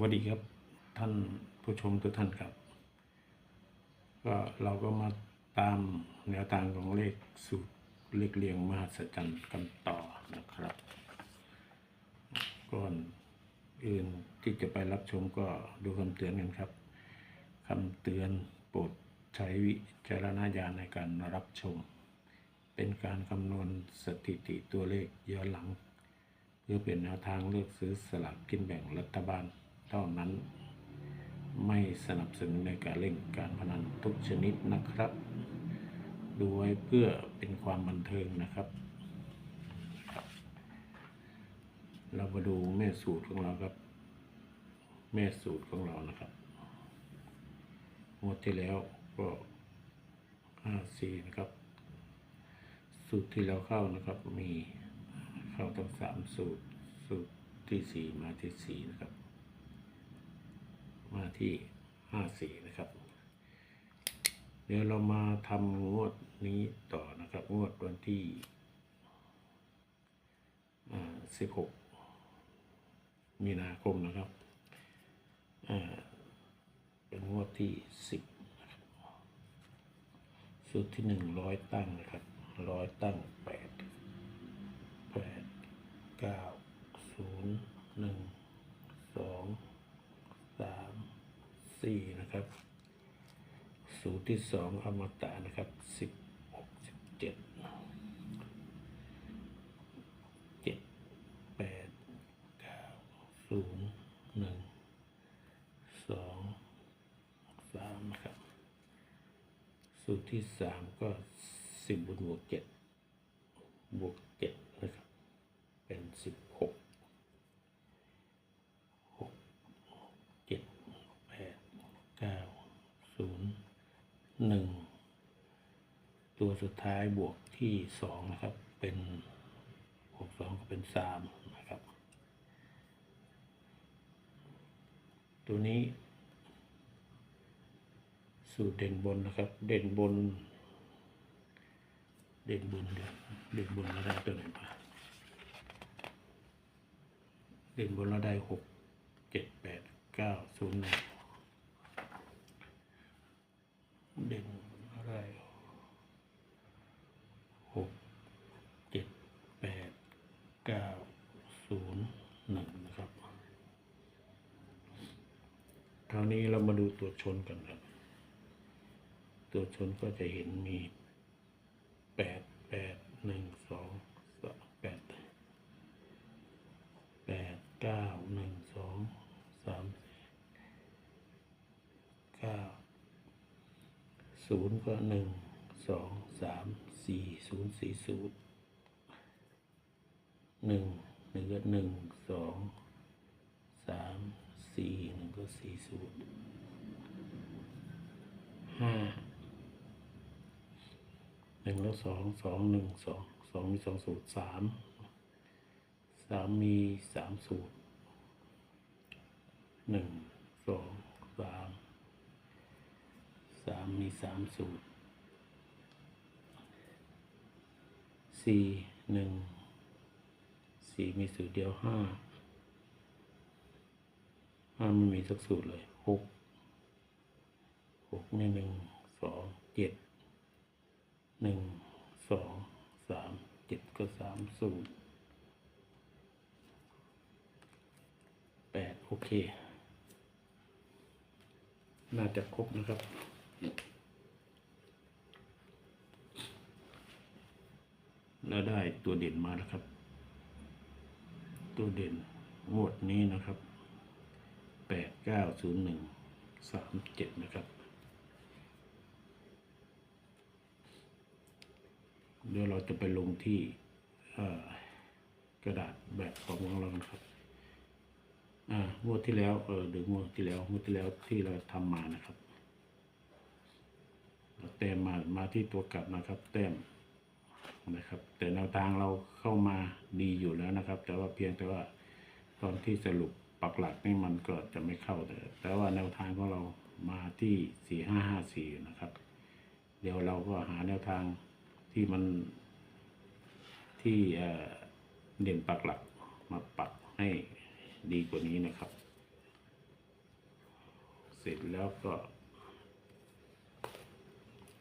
วัสดีครับท่านผู้ชมทุกท่านครับ ก็เราก็มาตามแนวทางของเลขสูตรเลขเรียงมหัศจรรย์กันต่อนะครับ ก่อนอื่นที่จะไปรับชมก็ดูคำเตือนกันครับคำเตือนโปรดใช้วิจารณญาณในการรับชม เป็นการคำนวณสถิติตัวเลขย้อนหลัง เพื่อเป็นแนวทางเลือกซื้อสลากกินแบ่งรัฐบาล เท่านั้น ไม่สนับสนุนในการเล่นการพนันทุกชนิดนะครับ ดูไว้เพื่อเป็นความบันเทิงนะครับ เรามาดูแม่สูตรของเราครับ แม่สูตรของเรานะครับงวดที่แล้วก็ห้าสี่นะครับ สูตรที่เราเข้านะครับมีเข้าทั้งสามสูตร สูตรที่สี่มาที่สี่นะครับ มาที่ห้าสี่นะครับ เดี๋ยวเรามาทำงวดนี้ต่อนะครับ งวดวันที่สิบหกมีนาคมนะครับเป็นงวดที่สิบนะครับสูตรที่หนึ่งร้อยตั้งนะครับร้อยตั้งแปดแปดเก้าศูนย์หนึ่งสองสาม สี่นะครับสูตรที่สองอมตะนะครับสิบหกสิบเจ็ดเจ็ดแปดเก้าศูนย์หนึ่งสองสามนะครับสูตรที่สามก็สิบบวกบวกเจ็ดบวกเจ็ดนะครับเป็นสิบหกหกเจ็ดแปดเก้าศูนย์ หนึ่งตัวสุดท้ายบวกที่สองนะครับ เป็นบวกสองก็เป็นสามนะครับ ตัวนี้ สูตรเด่นบนนะครับ เด่นบน เด่นบนเด่นบนเราได้ตัวไหนมาเด่นบนเราได้หกเจ็ดแปดเก้าศูนย์หนึ่งเด่นเราได้หกเจ็ดแปดเก้าศูนย์หนึ่งนะครับคราวนี้เรามาดู ตัวชนกันครับ ตัวชนก็จะเห็นมีแปดแปดหนึ่งสองสแปดแปดเก้าหนึ่งสองสามสี่เก้าศูนย์ก็หนึ่งสองสามสี่ศูนย์สี่ศูนย์หนึ่งหนึ่งก็หนึ่งสองสามสี่หนึ่งก็สี่ศูนย์ห้า หนึ่งแล้วสองสองหนึ่งสองสองมีสองสูตรสามสามมีสามสูตรหนึ่งสองสามสามมีสามสูตรสี่หนึ่งสี่มีสูตรเดียวห้าห้าไม่มีสักสูตรเลยหกหกมีหนึ่งสองเจ็ด หนึ่งสองสามเจ็ดก็สามศูนย์แปดโอเค น่าจะครบนะครับแล้วได้ตัวเด่นมาแล้วครับ ตัวเด่นงวดนี้นะครับแปดเก้าศูนย์หนึ่งสามเจ็ดนะครับ เดี๋ยวเราจะไปลงที่กระดาษแบบของเรานะครับงวดที่แล้วเออเดี๋ยวงวดที่แล้วงวดที่แล้วที่เราทำมานะครับเราแต้มมามาที่ตัวกลับนะครับ แต้มนะครับ แต่แนวทางเราเข้ามาดีอยู่แล้วนะครับ แต่ว่าเพียงแต่ว่าตอนที่สรุปปักหลักนี่มันก็จะไม่เข้าแต่แต่ว่าแนวทางของเรามาที่สี่ห้าห้าสี่นะครับ เดี๋ยวเราก็หาแนวทาง ที่มันที่เด่นปักหลักมาปักให้ดีกว่านี้นะครับ เสร็จแล้วก็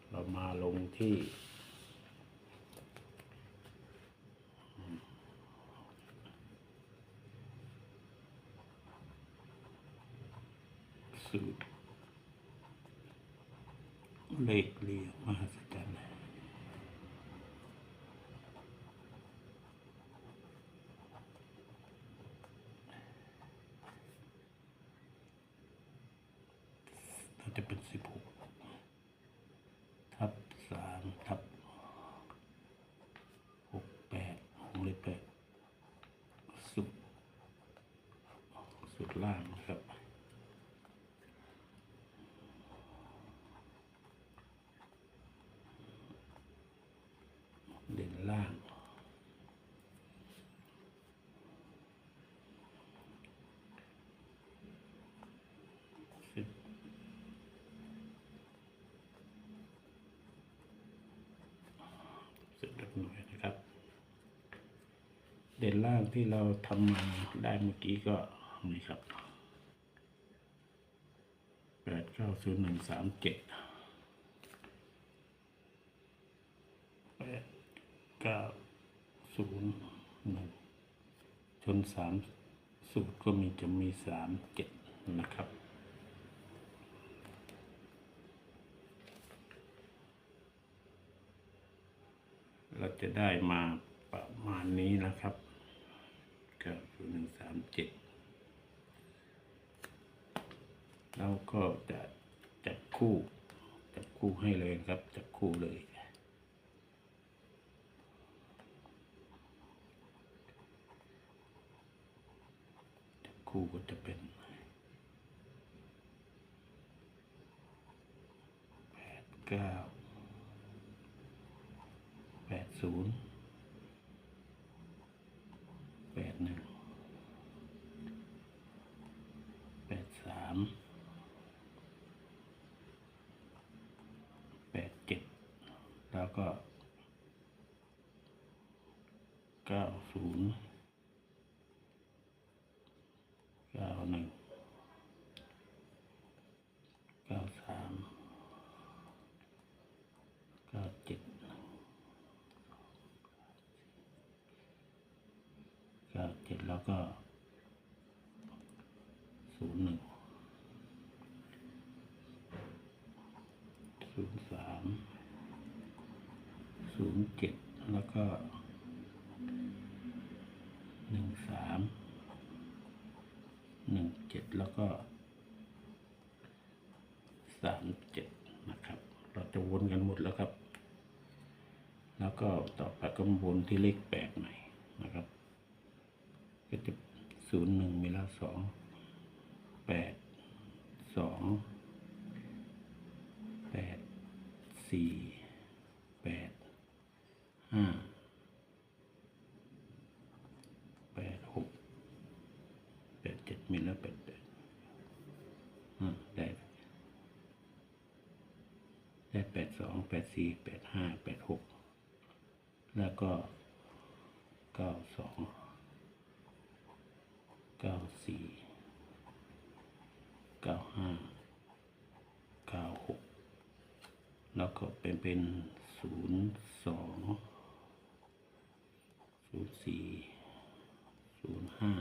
เรามาลงที่สูตรเลขเรียงมหัศ จะเป็นสิบหกทับสามทับหกแปดหกเลขแปดสุด สุดล่างนะครับเด่นล่าง สิบสิบลัก หน่วยนะครับ เด่นล่างที่เราทำมาได้เมื่อกี้ก็นี่ครับแปดเก้าศูนย์หนึ่งสามเจ็ดแปดเก้าศูนย์หนึ่งชนสามสูตรก็มีจะมีสามเจ็ดนะครับ เราจะได้มาประมาณนี้นะครับก้าศูนย์หนึ่งสามเจ็ดแล้วก็จะจับคู่จับคู่ให้เลยครับจับคู่เลยจับคู่ก็จะเป็นแปดเก้า ศูนย์แปดหนึ่งแปดสามแปดเจ็ดแล้วก็เก้าศูนย์เก้าหนึ่งเก้าสามเก้าเจ็ดเก้าเจ็ด แล้วก็ศูนย์หนึ่งศูนย์สามศูนย์เจ็ดแล้วก็หนึ่งสามหนึ่งเจ็ดแล้วก็สามเจ็ดนะครับ เราจะวนกันหมดแล้วครับ แล้วก็ต่อไปก็วนที่เลขแปดใหม่นะครับ ศูนย์หนึ่งมีล้วสองแปดสองแปดสี่แปดห้าแปดหกแปดเจ็ดมีล้วแปดแปดได้ได้แปดสองแปดสี่แปดห้าแปดหกแล้วก็เก้าสอง เก้าสี่เก้าห้าเก้าหกแล้วก็เป็นเป็นศูนย์สองศูนย์สี่ศูนย์ห้า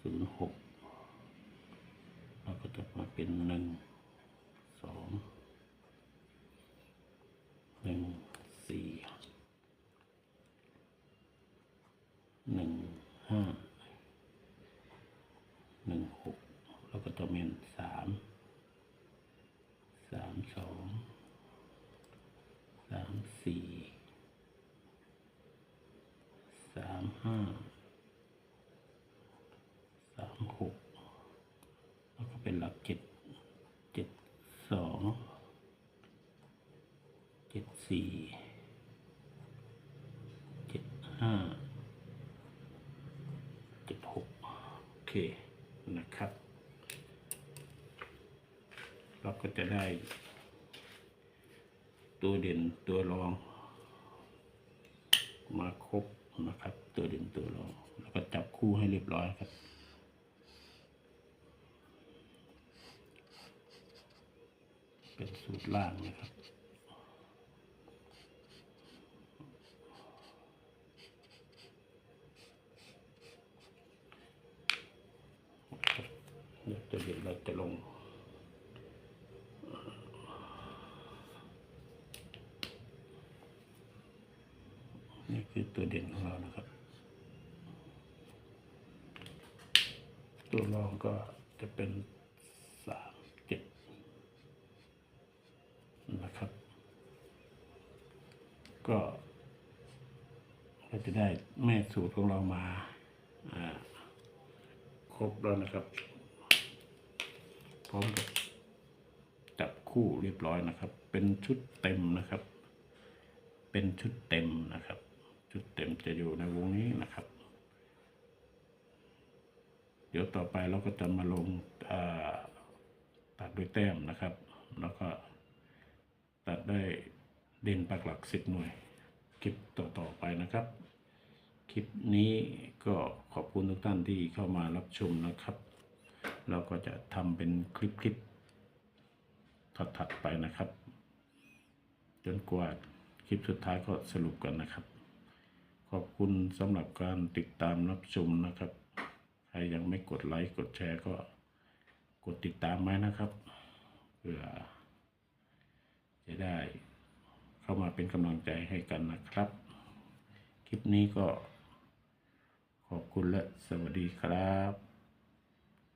ศูนย์หกเราก็จะมาเป็นหนึ่งสองหนึ่งสี่หนึ่ง ห้าหนึ่งหกแล้วก็จะเป็นสามสามสองสามสี่สามห้าสามหกแล้วก็เป็นหลักเจ็ดเจ็ดสองเจ็ดสี่ ตัวเด่นตัวรอง มาครบนะครับ ตัวเด่นตัวรอง แล้วก็จับคู่ให้เรียบร้อยครับเป็นสูตรล่างนะครับเดี๋วจะเห็นเราจะลง คือตัวเด่นของเรานะครับ ตัวรองก็จะเป็นสามเจ็ดนะครับ ก็เราจะได้แม่สูตรของเรามาครบแล้วนะครับ พร้อมกับจับคู่เรียบร้อยนะครับ เป็นชุดเต็มนะครับ เป็นชุดเต็มนะครับ ชุดเต็มจะอยู่ในวงนี้นะครับ เดี๋ยวต่อไปเราก็จะมาลงาตัดด้วยแต้มนะครับ แล้วก็ตัดได้เด่นปักหลักสิบหน่วย คลิปต่อๆไปนะครับ คลิปนี้ก็ขอบคุณทุกท่านที่เข้ามารับชมนะครับ เราก็จะทำเป็นคลิปๆถัดๆไปนะครับ จนกว่าคลิปสุดท้ายก็สรุปกันนะครับ ขอบคุณสำหรับการติดตามรับชมนะครับ ใครยังไม่กดไลค์กดแชร์ก็กดติดตามไว้นะครับ เพื่อ จะได้เข้ามาเป็นกำลังใจให้กันนะครับ คลิปนี้ก็ขอบคุณและสวัสดีครับ